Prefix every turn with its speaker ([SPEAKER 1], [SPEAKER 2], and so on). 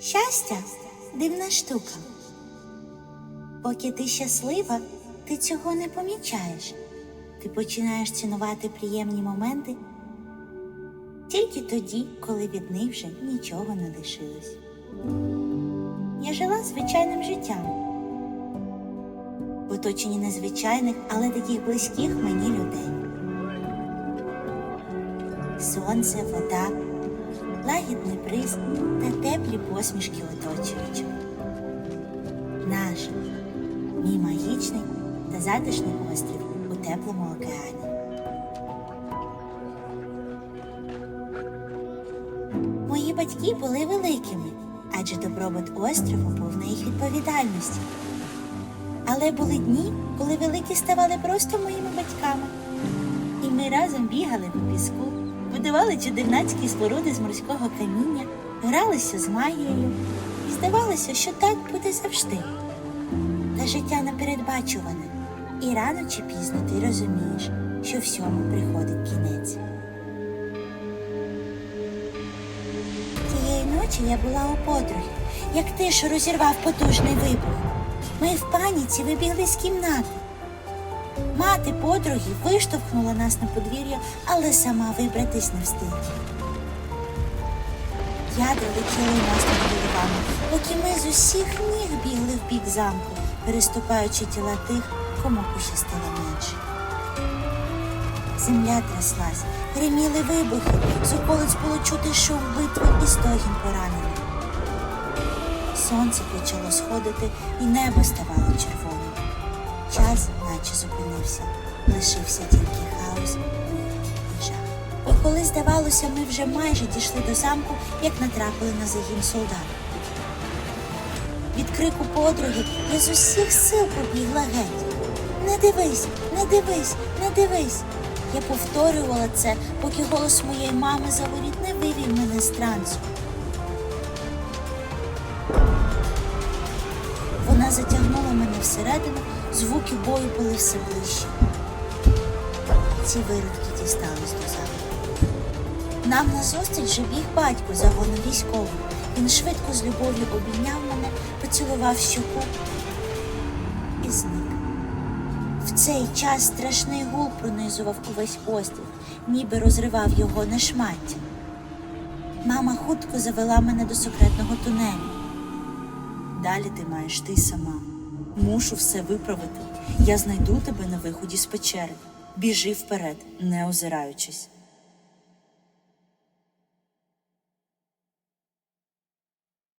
[SPEAKER 1] Щастя дивна штука. Поки ти щаслива, ти цього не помічаєш. Ти починаєш цінувати приємні моменти тільки тоді, коли від них вже нічого не лишилось. Я жила звичайним життям, в оточенні незвичайних, але таких близьких мені людей. Сонце, вода, лагідний бриз та теплі посмішки оточуючих. Наш, мій магічний та затишний острів у теплому океані. Мої батьки були великими, адже добробут острову був на їх відповідальності. Але були дні, коли великі ставали просто моїми батьками. І ми разом бігали по піску, будували чудернацькі споруди з морського каміння, гралися з магією, і здавалося, що так буде завжди. Та життя непередбачуване, і рано чи пізно ти розумієш, що всьому приходить кінець. Тієї ночі я була у подруги, як тишу розірвав потужний вибух. Ми в паніці вибігли з кімнати. Мати подруги виштовхнула нас на подвір'я, але сама вибратись не встигла. Ядра летіли нас над головами, поки ми з усіх ніг бігли в бік замку, переступаючи тіла тих, кому пощастило менше. Земля тряслась, гриміли вибухи, з околиць було чути шум битви і стогін поранених. Сонце почало сходити, і небо ставало червоним. Час наче зупинився, лишився тільки хаос і жах. І коли здавалося, ми вже майже дійшли до замку, як натрапили на загін солдат. Від крику подруги я з усіх сил побігла геть. Не дивись, не дивись, не дивись. Я повторювала це, поки голос моєї мами за воріт не вивів мене з трансу. Звуки бою були все ближче. Ці виродки дістались до замку. Нам назустріч біг батько загону військового. Він швидко з любов'ю обійняв мене, поцілував щоку і зник. В цей час страшний гул пронизував увесь острів, ніби розривав його на шмаття. Мама хутко завела мене до секретного тунелю. Далі ти маєш ти сама. Мушу все виправити. Я знайду тебе на виході з печери. Біжи вперед, не озираючись.